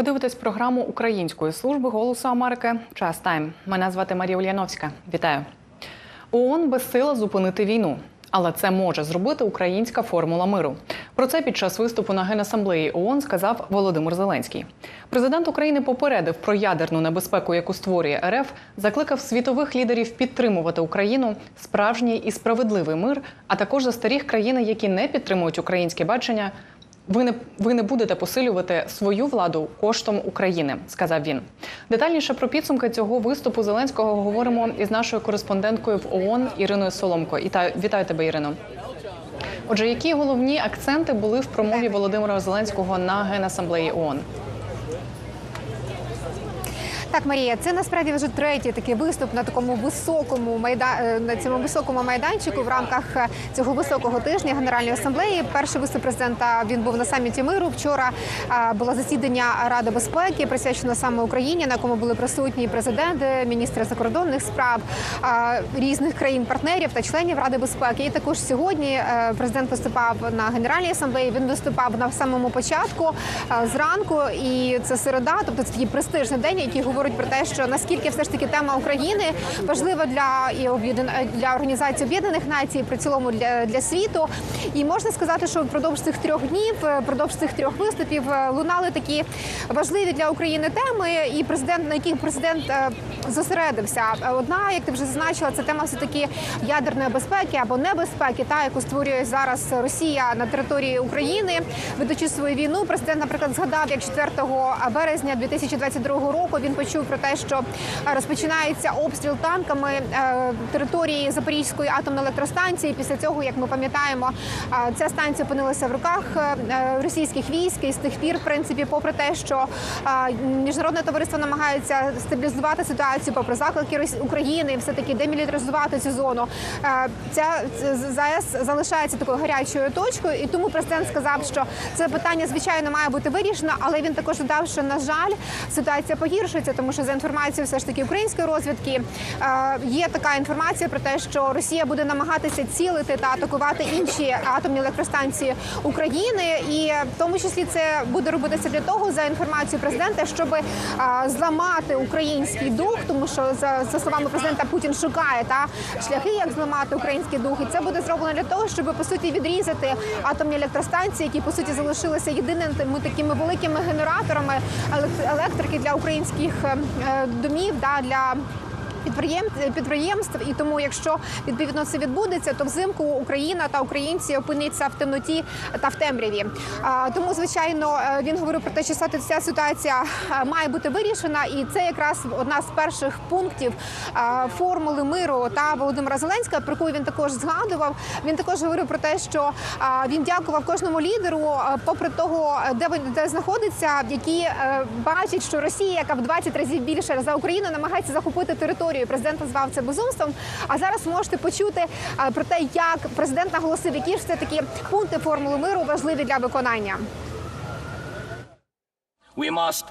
Ви дивитесь програму Української служби голосу Америки. Час тайм. Мене звати Марія Ульяновська. Вітаю. ООН безсила зупинити війну. Але це може зробити українська формула миру. Про це під час виступу на генасамблеї ООН сказав Володимир Зеленський. Президент України попередив про ядерну небезпеку, яку створює РФ, закликав світових лідерів підтримувати Україну, справжній і справедливий мир, а також застеріг країни, які не підтримують українське бачення. Ви не ви не будете посилювати свою владу коштом України, сказав він. Детальніше про підсумки цього виступу Зеленського говоримо із нашою кореспонденткою в ООН Іриною Соломко. І та вітаю тебе, Ірино. Отже, які головні акценти були в промові Володимира Зеленського на генасамблеї ООН? Так, Марія, це насправді вже третій такий виступ на такому високому майда... е, на цьому високому майданчику в рамках е, цього високого тижня Генеральної асамблеї. Перший виступ президента він був на саміті миру. Вчора було засідання Ради безпеки, присвячено саме Україні, на якому були присутні президенти, міністри закордонних справ різних країн-партнерів та членів Ради безпеки. І також сьогодні е, президент виступав на Генеральній асамблеї. Він виступав на самому початку зранку, і це середа, тобто це такий престижний день, який говорить про те, що наскільки все ж таки тема України важлива для і об'єднан для організації Об'єднаних Націй, при цілому для, для світу. І можна сказати, що впродовж цих трьох днів, впродовж цих трьох виступів е, лунали такі важливі для України теми, і президент на яких президент е, зосередився. Е, Одна, як ти вже зазначила, це тема все таки ядерної безпеки або небезпеки, та яку створює зараз Росія на території України, ведучи свою війну. Президент, наприклад, згадав, як 4 березня 2022 року він почув про те, що розпочинається обстріл танками е, території Запорізької атомної електростанції. Після цього, як ми пам'ятаємо, е, ця станція опинилася в руках е, російських військ. І з тих пір, в принципі, попри те, що міжнародне товариство намагається стабілізувати ситуацію, попри заклики України, все таки демілітаризувати цю зону. Ця ЗАЕС залишається такою гарячою точкою, і тому президент сказав, що це питання звичайно має бути вирішено, але він також додав, що на жаль ситуація погіршується, тому що за інформацією все ж таки української розвідки е, є така інформація про те, що Росія буде намагатися цілити та атакувати інші атомні електростанції України, і в тому числі це буде робитися для того, за інформацією президента, щоб е, зламати український дух, тому що за, за словами президента Путін шукає та шляхи, як зламати український дух, і це буде зроблено для того, щоб по суті відрізати атомні електростанції, які по суті залишилися єдиними такими великими генераторами електрики для українських е, домів, да для. Підприєм- підприємств, і тому, якщо відповідно це відбудеться, то взимку Україна та українці опиняться в темноті та в темряві. Тому, звичайно, е, він говорив про те, що ця ситуація е, має бути вирішена, і це якраз одна з перших пунктів е, формули миру та Володимира Зеленського, про яку він також згадував. Він також говорив про те, що він дякував кожному лідеру, попри того, де де знаходиться, які бачать, що Росія, яка в 20 разів більше за Україну, намагається захопити територію. Президент назвав це безумством. А зараз можете почути е, про те, як президент наголосив, які ж все такі пункти формули миру важливі для виконання. We must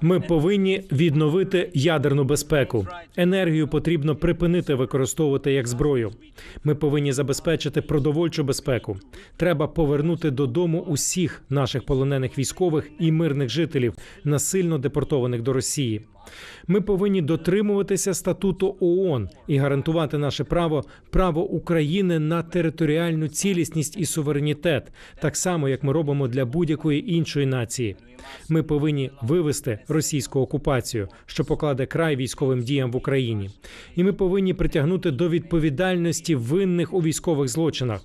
Ми повинні відновити ядерну безпеку. Енергію потрібно припинити використовувати як зброю. Ми повинні забезпечити продовольчу безпеку. Треба повернути додому усіх наших полонених військових і мирних жителів, насильно депортованих до Росії. Ми повинні дотримуватися статуту ООН і гарантувати наше право право України на територіальну цілісність і суверенітет, так само як ми робимо для будь-якої іншої нації. Ми повинні вивести російську окупацію, що покладе край військовим діям в Україні, і ми повинні притягнути до відповідальності винних у військових злочинах.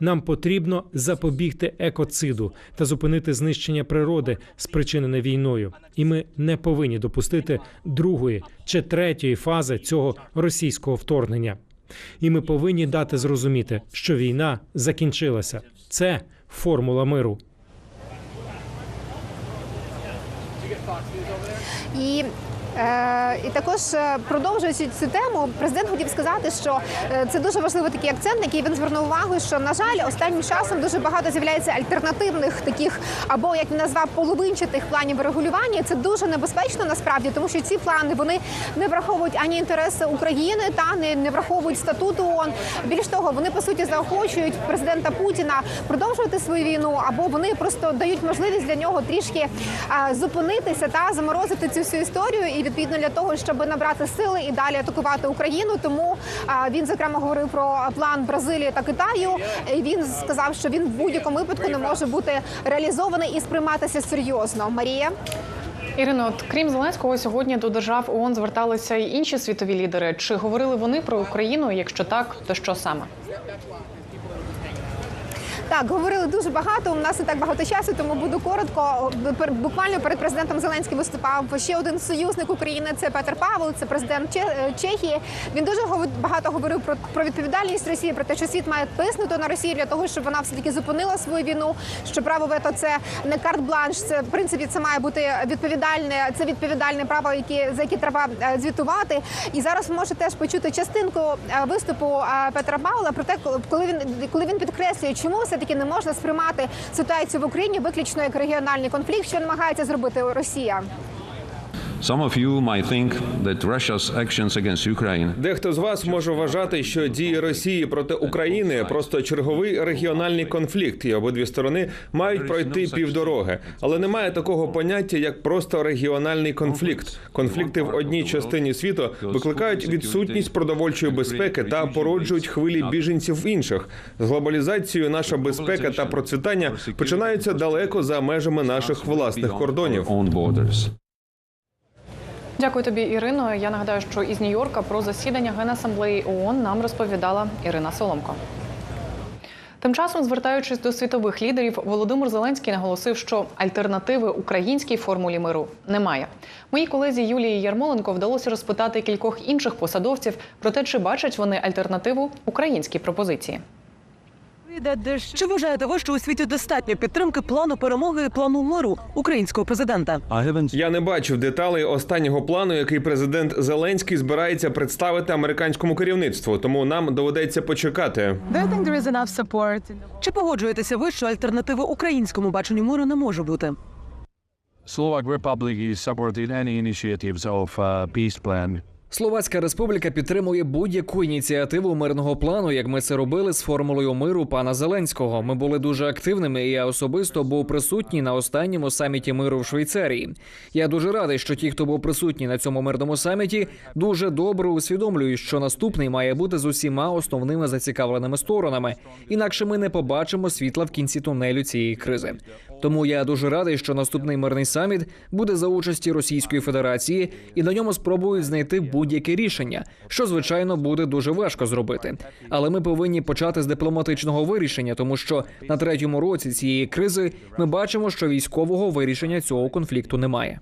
Нам потрібно запобігти екоциду та зупинити знищення природи, спричинене війною. І ми не повинні допустити другої чи третьої фази цього російського вторгнення. І ми повинні дати зрозуміти, що війна закінчилася. Це формула миру. І Е, і також е, продовжуючи цю тему, президент хотів сказати, що е, це дуже важливий такий акцент, на який він звернув увагу, що на жаль, останнім часом дуже багато з'являється альтернативних таких або як він назвав половинчатих планів регулювання. Це дуже небезпечно насправді, тому що ці плани вони не враховують ані інтереси України та не, не враховують статуту ООН. Більш того, вони по суті заохочують президента Путіна продовжувати свою війну, або вони просто дають можливість для нього трішки зупинитися та заморозити цю всю історію. І відповідно для того, щоб набрати сили і далі атакувати Україну. Тому він зокрема говорив про план Бразилії та Китаю. І він сказав, що він в будь-якому випадку не може бути реалізований і сприйматися серйозно. Марія. Ірино, от крім Зеленського, сьогодні до держав ООН зверталися й інші світові лідери. Чи говорили вони про Україну? Якщо так, то що саме? Так, говорили дуже багато. У нас не так багато часу, тому буду коротко. Буквально перед президентом Зеленським виступав ще один союзник України. Це Петр Павел, це президент е, Чехії. Він дуже багато говорив про, про відповідальність Росії, про те, що світ має тиснути на Росію для того, щоб вона все таки зупинила свою війну. Що право вето це не карт-бланш. Це в принципі це має бути відповідальне. Це відповідальне право, яке за яке треба е, звітувати. І зараз ви можете теж почути частинку е, виступу Петра Павла про те, коли він коли він підкреслює, чому все не можна сприймати ситуацію в Україні виключно як регіональний конфлікт, що намагається зробити Росія. Some of you might think that Russia's actions against Ukraine Дехто з вас може вважати, що дії Росії проти України просто черговий регіональний конфлікт, і обидві сторони мають пройти півдороги. Але немає такого поняття, як просто регіональний конфлікт. Конфлікти в одній частині світу викликають відсутність продовольчої безпеки та породжують хвилі біженців в інших. З глобалізацією наша безпека та процвітання починаються далеко за межами наших власних кордонів. Дякую тобі, Ірино. Я нагадаю, що із Нью-Йорка про засідання Генасамблеї ООН нам розповідала Ірина Соломко. Тим часом, звертаючись до світових лідерів, Володимир Зеленський наголосив, що альтернативи українській формулі миру немає. Моїй колезі Юлії Ярмоленко вдалося розпитати кількох інших посадовців про те, чи бачать вони альтернативу українській пропозиції. Чи вважаєте ви, що у світі достатньо підтримки плану перемоги і плану миру українського президента? Я не бачив деталей останнього плану, який президент Зеленський збирається представити американському керівництву. Тому нам доведеться почекати. Чи погоджуєтеся ви, що альтернативи українському баченню миру не може бути? Slovak Republic is supporting any initiatives of uh, peace plan. Словацька республіка підтримує будь-яку ініціативу мирного плану, як ми це робили з формулою миру пана Зеленського. Ми були дуже активними, і я особисто був присутній на останньому саміті миру в Швейцарії. Я дуже радий, що ті, хто був присутній на цьому мирному саміті, дуже добре усвідомлюють, що наступний має бути з усіма основними зацікавленими сторонами. Інакше ми не побачимо світла в кінці тунелю цієї кризи. Тому я дуже радий, що наступний мирний саміт буде за участі Російської Федерації, і на ньому спробують знайти будь-яке рішення, що звичайно буде дуже важко зробити. Але ми повинні почати з дипломатичного вирішення, тому що на третьому році цієї кризи ми бачимо, що військового вирішення цього конфлікту немає.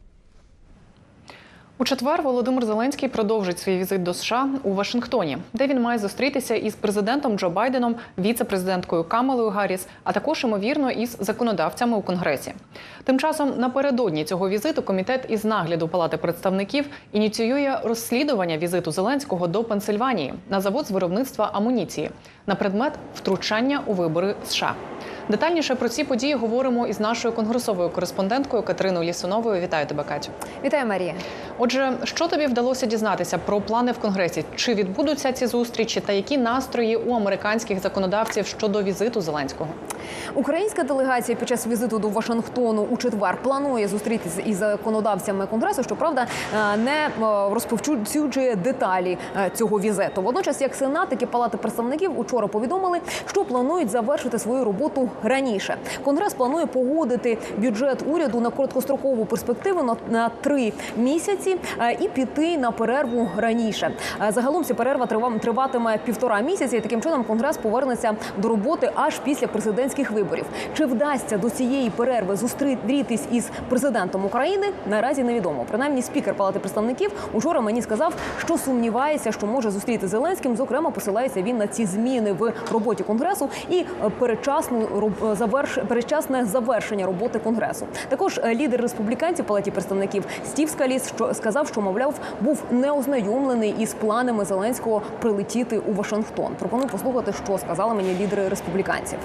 У четвер Володимир Зеленський продовжить свій візит до США у Вашингтоні, де він має зустрітися із президентом Джо Байденом, віце-президенткою Камалою Гарріс, а також ймовірно із законодавцями у Конгресі. Тим часом напередодні цього візиту комітет із нагляду Палати представників ініціює розслідування візиту Зеленського до Пенсильванії на завод з виробництва амуніції на предмет втручання у вибори США. Детальніше про ці події говоримо із нашою конгресовою кореспонденткою Катериною Лісуновою. Вітаю тебе, Катю. Вітаю, Марія. Отже, що тобі вдалося дізнатися про плани в Конгресі? Чи відбудуться ці зустрічі та які настрої у американських законодавців щодо візиту Зеленського? Українська делегація під час візиту до Вашингтону у четвер планує зустрітися із законодавцями конгресу. Щоправда, е, не е, розповсюджує деталі е, цього візиту. Водночас, як сенат, так і палати представників учора повідомили, що планують завершити свою роботу раніше. Конгрес планує погодити бюджет уряду на короткострокову перспективу на, три місяці е, і піти на перерву раніше. Е, Загалом ця перерва трива- триватиме півтора місяці. І таким чином конгрес повернеться до роботи аж після президентських виборів. Чи вдасться до цієї перерви зустрітись із президентом України? Наразі невідомо. Принаймні, спікер Палати представників учора мені сказав, що сумнівається, що може зустріти Зеленським. Зокрема, посилається він на ці зміни в роботі конгресу і е, передчасну заверш... передчасне завершення роботи конгресу. Також е, лідер республіканців палаті представників Стів Скаліс що сказав, що мовляв був неознайомлений із планами Зеленського прилетіти у Вашингтон. Пропоную послухати, що сказали мені лідери республіканців.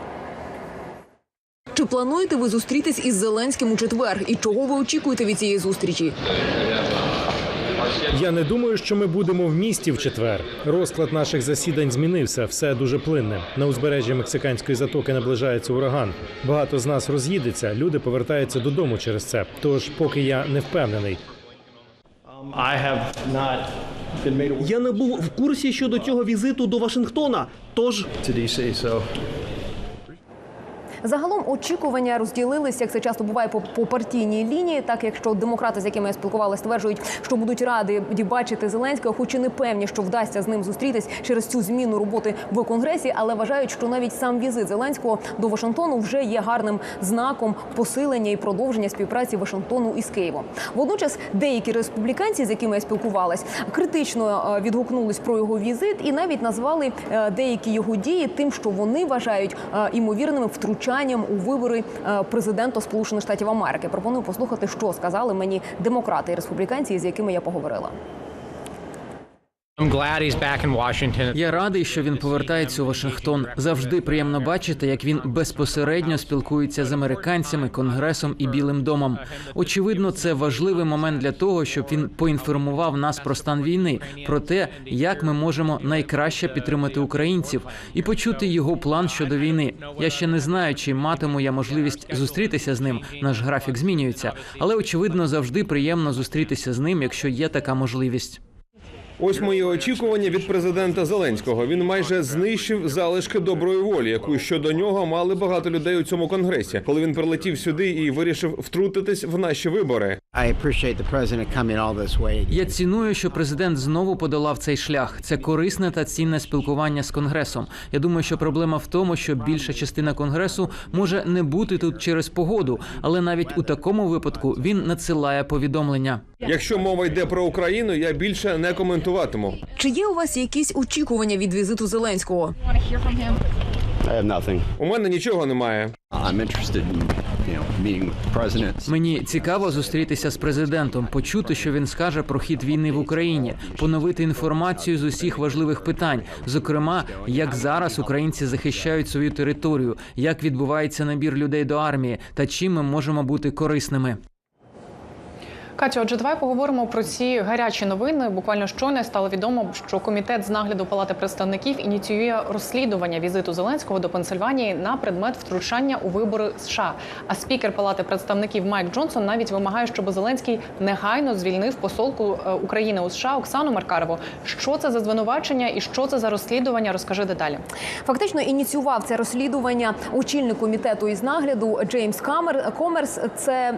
Чи плануєте ви зустрітись із Зеленським у четвер? І чого ви очікуєте від цієї зустрічі? Я не думаю, що ми будемо в місті в четвер. Розклад наших засідань змінився. Все дуже плинне. На узбережжі мексиканської затоки наближається ураган. Багато з нас роз'їдеться. Люди повертаються додому через це. Тож, поки я не впевнений. Я не був в курсі щодо цього візиту до Вашингтона. Тож Загалом очікування розділилися, як це часто буває по, по партійній лінії. Так якщо демократи, з якими я спілкувалася, стверджують, що будуть раді бачити Зеленського, хоч і не певні, що вдасться з ним зустрітись через цю зміну роботи в конгресі, але вважають, що навіть сам візит Зеленського до Вашингтону вже є гарним знаком посилення і продовження співпраці Вашингтону із Києвом. Водночас деякі республіканці, з якими я спілкувалась, критично е, відгукнулись про його візит і навіть назвали е, деякі його дії тим, що вони вважають е, імовірними втручанням у вибори е, президента Сполучених Штатів Америки. Пропоную послухати, що сказали мені демократи і республіканці, з якими я поговорила. Я радий, що він повертається у Вашингтон. Завжди приємно бачити, як він безпосередньо спілкується з американцями, конгресом і Білим домом. Очевидно, це важливий момент для того, щоб він поінформував нас про стан війни, про те, як ми можемо найкраще підтримати українців і почути його план щодо війни. Я ще не знаю, чи матиму я можливість зустрітися з ним. Наш графік змінюється, але очевидно завжди приємно зустрітися з ним, якщо є така можливість. Ось мої очікування від президента Зеленського. Він майже знищив залишки доброї волі, яку щодо нього мали багато людей у цьому конгресі, коли він прилетів сюди і вирішив втрутитись в наші вибори. Я ціную, що президент знову подолав цей шлях. Це корисне та цінне спілкування з конгресом. Я думаю, що проблема в тому, що більша частина конгресу може не бути тут через погоду, але навіть у такому випадку він надсилає повідомлення. Якщо мова йде про Україну, я більше не коментуватиму. Чи є у вас якісь очікування від візиту Зеленського? У мене нічого немає. Мені цікаво зустрітися з президентом, почути, що він скаже про хід війни в Україні, поновити інформацію з усіх важливих питань, зокрема, як зараз українці захищають свою територію, як відбувається набір людей до армії та чим ми можемо бути корисними. Катю, отже, давай поговоримо про ці гарячі новини. Буквально щойно стало відомо, що комітет з нагляду Палати представників ініціює розслідування візиту Зеленського до Пенсильванії на предмет втручання у вибори США. А спікер Палати представників Майк Джонсон навіть вимагає, щоб Зеленський негайно звільнив посолку е, України у США Оксану Маркарову. Що це за звинувачення і що це за розслідування? Розкажи деталі. Фактично ініціював це розслідування очільник комітету із нагляду Джеймс Камер Комерс. Це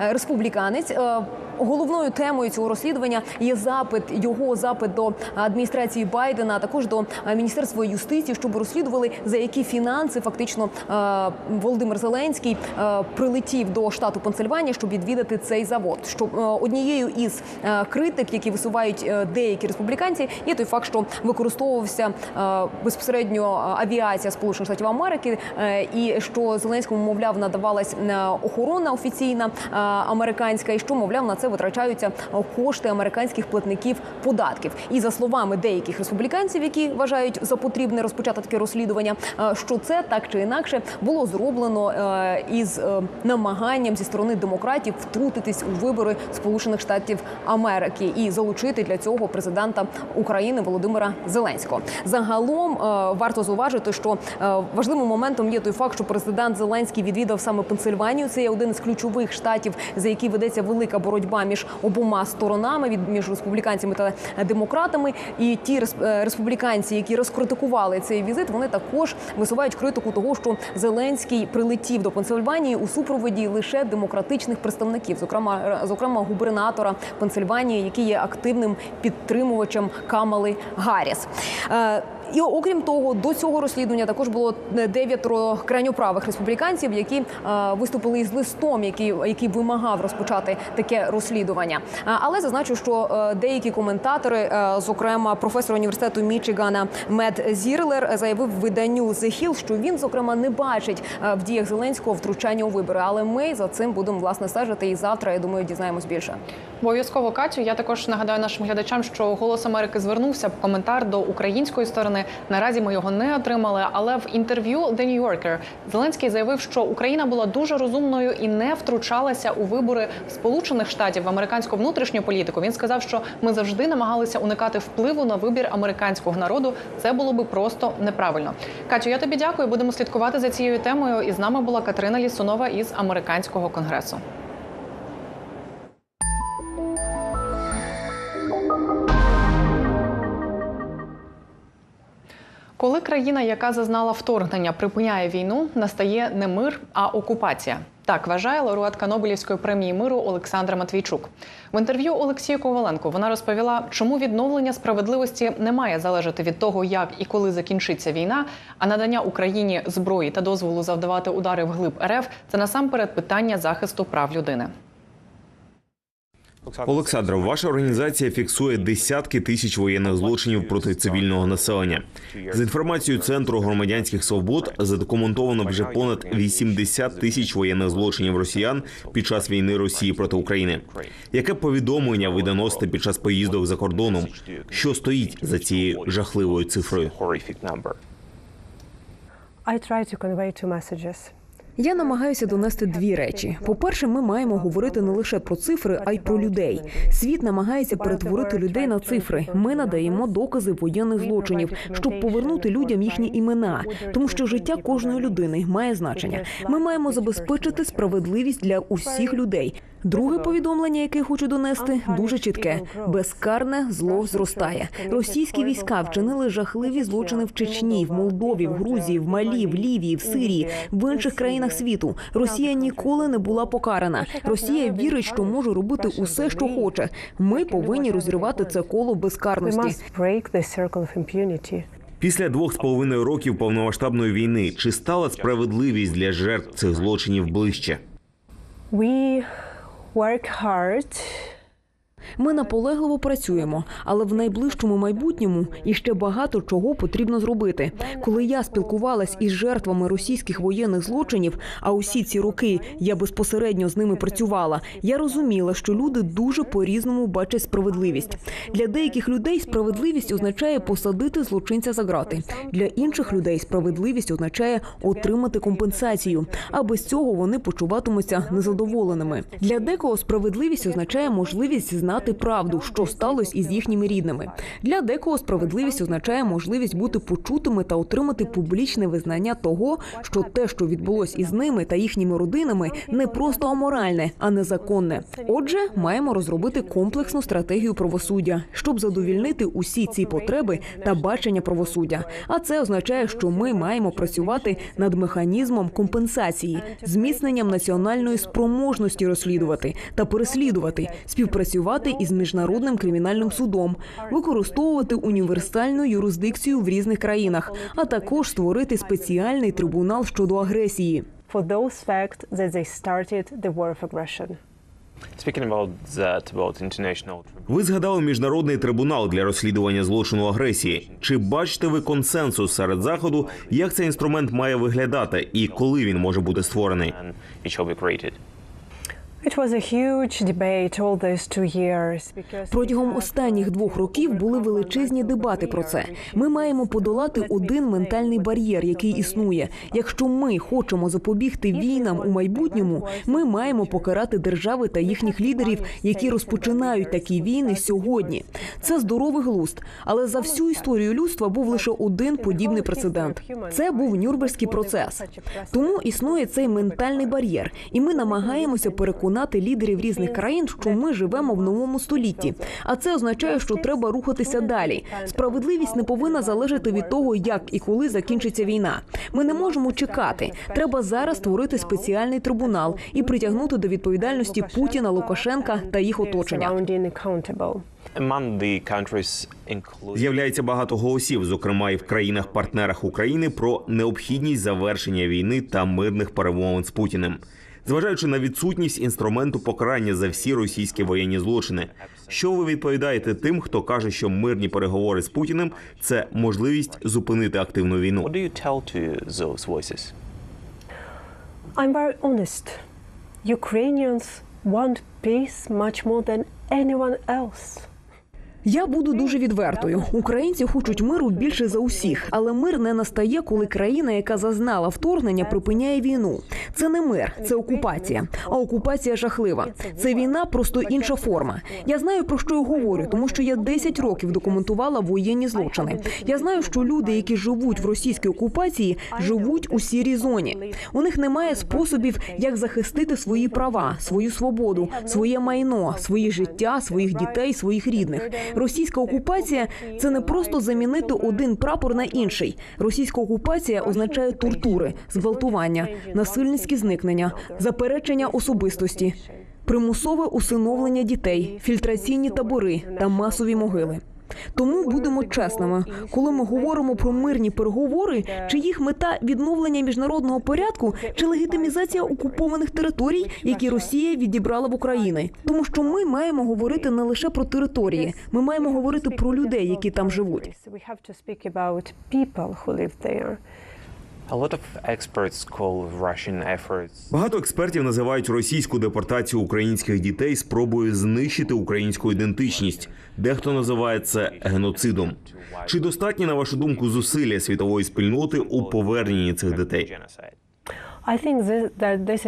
е, республіканець. Е, Головною темою цього розслідування є запит його запит до адміністрації Байдена, а також до е, міністерства юстиції, щоб розслідували за які фінанси фактично е, Володимир Зеленський е, прилетів до штату Пенсильванія, щоб відвідати цей завод. Що е, однією із критик, які висувають деякі республіканці, є той факт, що використовувався безпосередньо авіація Сполучених Штатів Америки, і що Зеленському мовляв надавалась охорона офіційна американська, і що мовляв на це витрачаються е, кошти американських платників податків. І за словами деяких республіканців, які вважають за потрібне розпочати таке розслідування, е, що це так чи інакше було зроблено е, із намаганням зі сторони демократів втрутитись у вибори Сполучених Штатів Америки і залучити для цього президента України Володимира Зеленського. Загалом варто зауважити, що важливим моментом є той факт, що президент Зеленський відвідав саме Пенсильванію. Це є один із ключових штатів, за які ведеться велика боротьба між обома сторонами від між республіканцями та демократами. І ті е, республіканці, які розкритикували цей візит, вони також висувають критику того, що Зеленський прилетів до Пенсильванії у супроводі лише демократичних представників, зокрема е, зокрема губернатора Пенсильванії, який є активним підтримувачем Камали Гарріс. І окрім того, до цього розслідування також було дев'ятеро крайньоправих республіканців, які е, виступили із листом, який, який вимагав розпочати таке розслідування. Е, Але зазначу, що е, деякі коментатори, зокрема професор університету Мічигана Мед Зірлер, заявив виданню The Hill, що він зокрема не бачить в діях Зеленського втручання у вибори. Але ми за цим будемо власне стежити. І завтра я думаю, дізнаємось більше. Обов'язково Катю. Я також нагадаю нашим глядачам, що голос Америки звернувся в коментар до української сторони. Наразі ми його не отримали. Але в інтерв'ю The New Yorker Зеленський заявив, що Україна була дуже розумною і не втручалася у вибори Сполучених Штатів в американську внутрішню політику. Він сказав, що ми завжди намагалися уникати впливу на вибір американського народу. Це було би просто неправильно. Катю, я тобі дякую. Будемо слідкувати за цією темою. І з нами була Катерина Лісунова із американського конгресу. Країна, яка зазнала вторгнення, припиняє війну, настає не мир, а окупація. Так вважає лауреатка Нобелівської премії миру Олександра Матвійчук. В інтерв'ю Олексію Коваленку вона розповіла, чому відновлення справедливості не має залежати від того, як і коли закінчиться війна, а надання Україні зброї та дозволу завдавати удари вглиб РФ це насамперед питання захисту прав людини. Олександра, ваша організація фіксує десятки тисяч воєнних злочинів проти цивільного населення. За інформацією центру громадянських свобод, задокументовано вже понад 80 тисяч воєнних злочинів росіян під час війни Росії проти України. Яке повідомлення ви доносите під час поїздок за кордоном? Що стоїть за цією жахливою цифрою? I try to convey two messages. Я намагаюся донести дві речі. По-перше, ми маємо говорити не лише про цифри, а й про людей. Світ намагається перетворити людей на цифри. Ми надаємо докази воєнних злочинів, щоб повернути людям їхні імена, тому що життя кожної людини має значення. Ми маємо забезпечити справедливість для усіх людей. Друге повідомлення, яке хочу донести, дуже чітке: безкарне зло зростає. Російські війська вчинили жахливі злочини в Чечні, в Молдові, в Грузії, в Малі, в Лівії, в Сирії, в інших країнах світу. Росія ніколи не була покарана. Росія вірить, що може робити усе, що хоче. Ми повинні розірвати це коло безкарності. Після двох з половиною років повномасштабної війни чи стала справедливість для жертв цих злочинів ближче? Work hard Ми наполегливо працюємо, але в найближчому майбутньому іще багато чого потрібно зробити. Коли я спілкувалась із жертвами російських воєнних злочинів, а усі ці роки я безпосередньо з ними працювала. Я розуміла, що люди дуже по-різному бачать справедливість. Для деяких людей справедливість означає посадити злочинця за грати. Для інших людей справедливість означає отримати компенсацію. А без цього вони почуватимуться незадоволеними. Для декого справедливість означає можливість знати правду, що сталося із їхніми рідними. Для декого справедливість означає можливість бути почутими та отримати публічне визнання того, що те, що відбулось із ними та їхніми родинами, не просто аморальне, а незаконне. Отже, маємо розробити комплексну стратегію правосуддя, щоб задовільнити усі ці потреби та бачення правосуддя. А це означає, що ми маємо працювати над механізмом компенсації, зміцненням національної спроможності розслідувати та переслідувати, співпрацювати із міжнародним кримінальним судом, використовувати універсальну юрисдикцію в різних країнах, а також створити спеціальний трибунал щодо агресії. for those fact that they started the war of aggression. Speaking about that, about international Ви згадали міжнародний трибунал для розслідування злочину агресії. Чи бачите ви консенсус серед заходу, як цей інструмент має виглядати і коли він може бути створений? Протягом останніх двох років були величезні дебати про це. Ми маємо подолати один ментальний бар'єр, який існує. Якщо ми хочемо запобігти війнам у майбутньому, ми маємо покарати держави та їхніх лідерів, які розпочинають такі війни сьогодні. Це здоровий глузд. Але за всю історію людства був лише один подібний прецедент. Це був Нюрнберзький процес. Тому існує цей ментальний бар'єр, і ми намагаємося переконати переконати лідерів різних країн, що ми живемо в новому столітті. А це означає, що треба рухатися далі. Справедливість не повинна залежати від того, як і коли закінчиться війна. Ми не можемо чекати. Треба зараз створити спеціальний трибунал і притягнути до відповідальності Путіна, Лукашенка та їх оточення. З'являється багато голосів, зокрема і в країнах-партнерах України, про необхідність завершення війни та мирних перемовин з Путіним. Зважаючи на відсутність інструменту покарання за всі російські воєнні злочини, що ви відповідаєте тим, хто каже, що мирні переговори з Путіним це можливість зупинити активну війну? I'm very honest. Ukrainians want peace much more than anyone else. Я буду дуже відвертою. Українці хочуть миру більше за усіх, але мир не настає, коли країна, яка зазнала вторгнення, припиняє війну. Це не мир, це окупація. А окупація жахлива. Це війна, просто інша форма. Я знаю про що я говорю, тому що я 10 років документувала воєнні злочини. Я знаю, що люди, які живуть в російській окупації, живуть у сірій зоні. У них немає способів, як захистити свої права, свою свободу, своє майно, свої життя, своїх дітей, своїх рідних. Російська окупація це не просто замінити один прапор на інший. Російська окупація означає тортури, зґвалтування, насильницькі зникнення, заперечення особистості, примусове усиновлення дітей, фільтраційні табори та масові могили. Тому будемо чесними, коли ми говоримо про мирні переговори, чи їх мета відновлення міжнародного порядку чи легітимізація окупованих територій, які Росія відібрала в Україні. Тому що ми маємо говорити не лише про території, ми маємо говорити про людей, які там живуть. Багато експертів називають російську депортацію українських дітей спробою знищити українську ідентичність. Дехто називає це геноцидом. Чи достатні, на вашу думку, зусилля світової спільноти у поверненні цих дітей? I think this, that this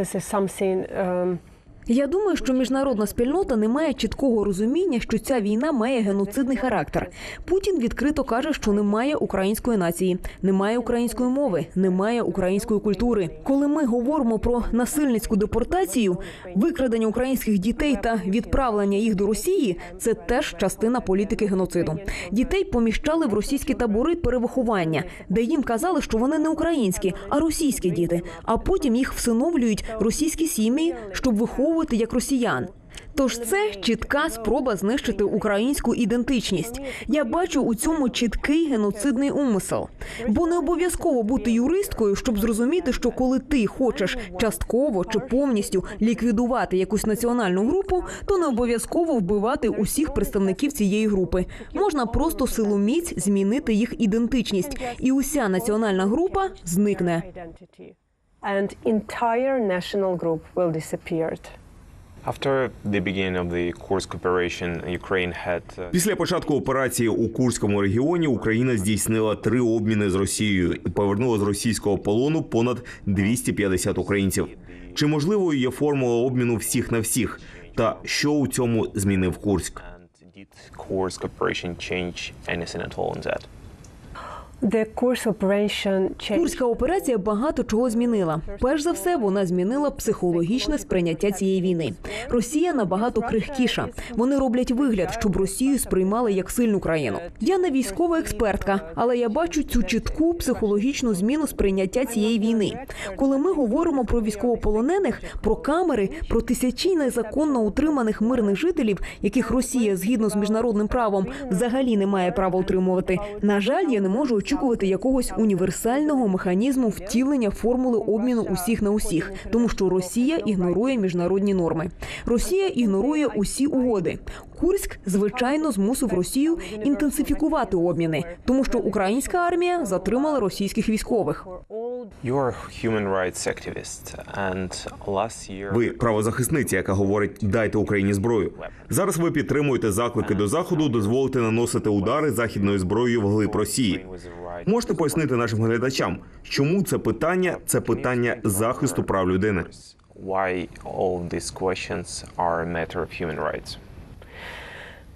Я думаю, що міжнародна спільнота не має чіткого розуміння, що ця війна має геноцидний характер. Путін відкрито каже, що немає української нації, немає української мови, немає української культури. Коли ми говоримо про насильницьку депортацію, викрадення українських дітей та відправлення їх до Росії, це теж частина політики геноциду. Дітей поміщали в російські табори перевиховання, де їм казали, що вони не українські, а російські діти. А потім їх всиновлюють російські сім'ї, щоб виховувати як росіян. Тож це чітка спроба знищити українську ідентичність. Я бачу у цьому чіткий геноцидний умисел. Бо не обов'язково бути юристкою, щоб зрозуміти, що коли ти хочеш частково чи повністю ліквідувати якусь національну групу, то не обов'язково вбивати усіх представників цієї групи. Можна просто силоміць змінити їх ідентичність, і уся національна група зникне. And entire national group will disappear. Після початку операції у Курському регіоні Україна здійснила три обміни з Росією і повернула з російського полону понад 250 українців. Чи можливою є формула обміну всіх на всіх? Та що у цьому змінив Курськ? Курська операція багато чого змінила. Перш за все, вона змінила психологічне сприйняття цієї війни. Росія набагато крихкіша. Вони роблять вигляд, щоб Росію сприймали як сильну країну. Я не військова експертка, але я бачу цю чітку психологічну зміну сприйняття цієї війни. Коли ми говоримо про військовополонених, про камери, про тисячі незаконно утриманих мирних жителів, яких Росія згідно з міжнародним правом взагалі не має права утримувати. На жаль, я не можу очікувати якогось універсального механізму втілення формули обміну усіх на усіх, тому що Росія ігнорує міжнародні норми. Росія ігнорує усі угоди. Курськ звичайно змусив Росію інтенсифікувати обміни, тому що українська армія затримала російських військових. Ви правозахисниця, яка говорить дайте Україні зброю. Зараз ви підтримуєте заклики до заходу, дозволити наносити удари західною зброєю вглиб Росії. Можете пояснити нашим глядачам, чому це питання це питання захисту прав людини? why all these questions are a matter of human rights. Because as a human rights lawyer, I have no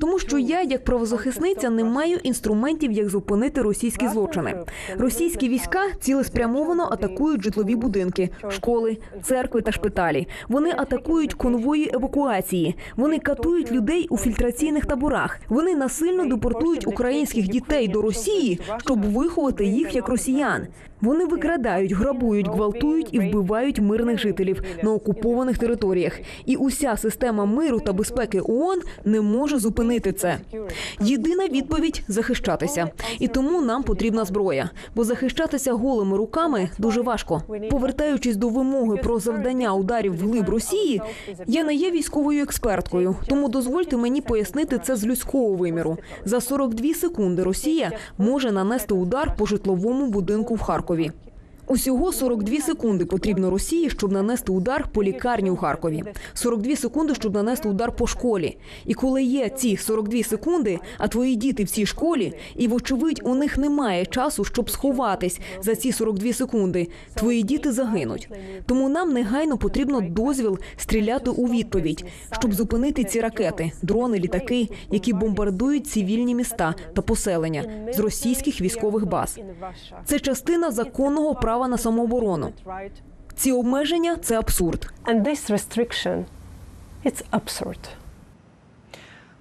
Тому що я, як правозахисниця, не маю інструментів, як зупинити російські злочини. Російські війська цілеспрямовано атакують житлові будинки, школи, церкви та шпиталі. Вони атакують конвої евакуації. Вони катують людей у фільтраційних таборах. Вони насильно депортують українських дітей до Росії, щоб виховати їх як росіян. Вони викрадають, грабують, гвалтують і вбивають мирних жителів на окупованих територіях. І уся система миру та безпеки ООН не може зупинити це. Єдина відповідь захищатися. І тому нам потрібна зброя, бо захищатися голими руками дуже важко. Повертаючись до вимоги про завдання ударів вглиб Росії, я не є військовою експерткою, тому дозвольте мені пояснити це з людського виміру. За 42 секунди Росія може нанести удар по житловому будинку в Харкові. Кракові. Усього 42 секунди потрібно Росії, щоб нанести удар по лікарні у Харкові. 42 секунди, щоб нанести удар по школі. І коли є ці 42 секунди, а твої діти в цій школі, і вочевидь у них немає часу, щоб сховатись за ці 42 секунди, твої діти загинуть. Тому нам негайно потрібно дозвіл стріляти у відповідь, щоб зупинити ці ракети, дрони, літаки, які бомбардують цивільні міста та поселення з російських військових баз. Це частина законного права на самооборону. Ці обмеження це абсурд. And this restriction, it's absurd.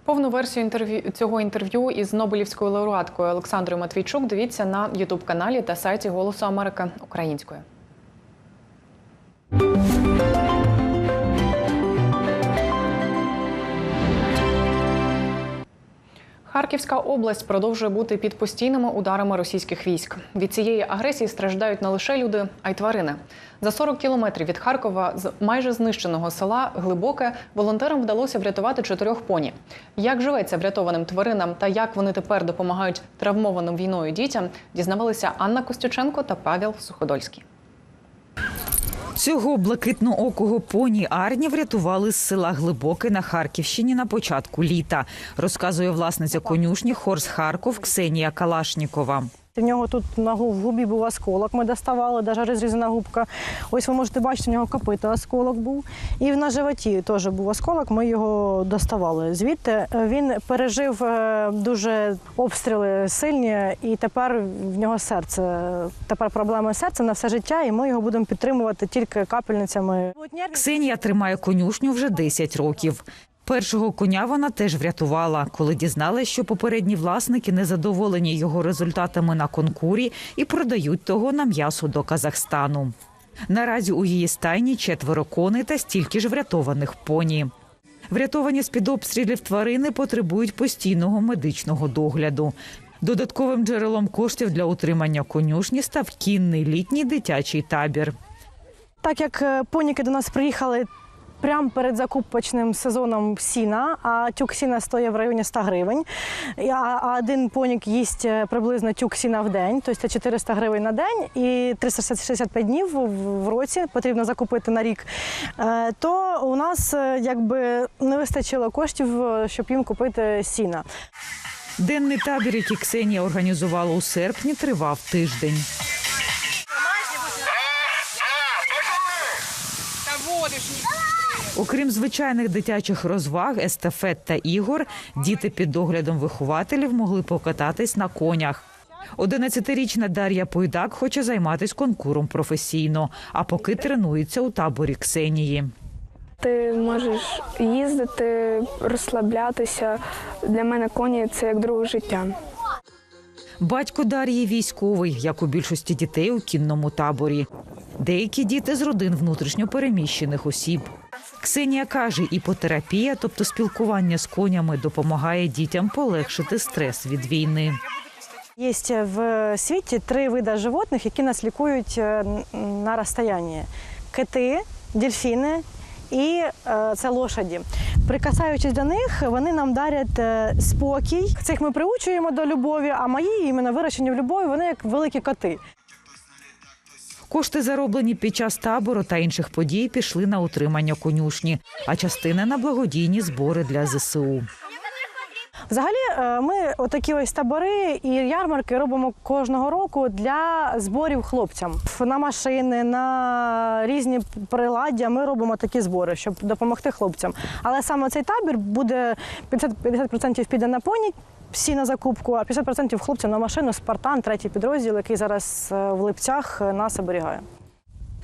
Повну версію інтерв'ю цього інтерв'ю із Нобелівською лауреаткою Олександрою Матвійчук дивіться на Ютуб каналі та сайті Голосу Америки українською. Харківська область продовжує бути під постійними ударами російських військ. Від цієї агресії страждають не лише люди, а й тварини. За 40 кілометрів від Харкова з майже знищеного села Глибоке волонтерам вдалося врятувати чотирьох поні. Як живеться врятованим тваринам та як вони тепер допомагають травмованим війною дітям, дізнавалися Анна Костюченко та Павел Суходольський. Цього блакитноокого поні Арні врятували з села Глибоке на Харківщині на початку літа, розказує власниця конюшні Хорс Харков Ксенія Калашнікова. В нього тут на губі був осколок, ми доставали, навіть розрізана губка. Ось ви можете бачити, в нього копита осколок був. І на животі теж був осколок, ми його доставали. Звідти він пережив е, дуже обстріли сильні, і тепер в нього серце. Тепер проблеми серця на все життя, і ми його будемо підтримувати тільки капельницями. Ксенія тримає конюшню вже 10 років. Першого коня вона теж врятувала, коли дізналась, що попередні власники незадоволені його результатами на конкурі і продають того на м'ясо до Казахстану. Наразі у її стайні четверо коней та стільки ж врятованих поні. Врятовані з під обстрілів тварини потребують постійного медичного догляду. Додатковим джерелом коштів для утримання конюшні став кінний літній дитячий табір. Так як е, поніки до нас приїхали прямо перед закупочним сезоном сіна, а тюк сіна стоїть в районі 100 гривень. А один понік їсть е, приблизно тюк сіна в день, тобто це 400 гривень на день і 365 днів в- році потрібно закупити на рік. Е, То у нас е, якби не вистачило коштів, щоб їм купити сіна. Денний табір, який Ксенія організувала у серпні, тривав тиждень. Окрім звичайних дитячих розваг, естафет та ігор, діти під доглядом вихователів могли покататись на конях. 11-річна Дар'я Пойдак хоче займатися конкуром професійно, а поки тренується у таборі Ксенії. Ти можеш їздити, розслаблятися. Для мене коні це як друге життя. Батько Дар'ї військовий, як у більшості дітей у кінному таборі. Деякі діти з родин внутрішньо переміщених осіб. Ксенія каже, іпотерапія, тобто спілкування з конями, допомагає дітям полегшити стрес від війни. Є в світі три види животних, які нас лікують е, на розстоянні: кити, дельфіни і е, це лошаді. Прикасаючись до них, вони нам дарять е, спокій. Цих ми приучуємо до любові, а мої іменно вирощені в любові, вони як великі коти. Кошти, зароблені під час табору та інших подій, пішли на утримання конюшні, а частина на благодійні збори для ЗСУ. Взагалі, е, ми отакі ось табори і ярмарки робимо кожного року для зборів хлопцям. На машини, на різні приладдя ми робимо такі збори, щоб допомогти хлопцям. Але саме цей табір буде 50%, 50% піде на поні. Всі на закупку, а 50% хлопцям на машину Спартан, третій підрозділ, який зараз е, в липцях е, нас оберігає.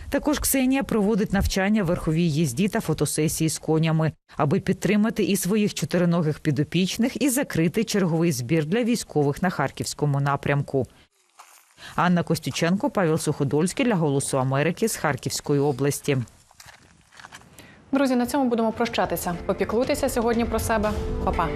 Також Ксенія проводить навчання в верховій їзді та фотосесії з конями, аби підтримати і своїх чотириногих підопічних, і закрити черговий збір для військових на харківському напрямку. Анна Костюченко, Павел Суходольський для Голосу Америки з Харківської області. Друзі, на цьому будемо прощатися. Попіклуйтеся сьогодні про себе. Па-па.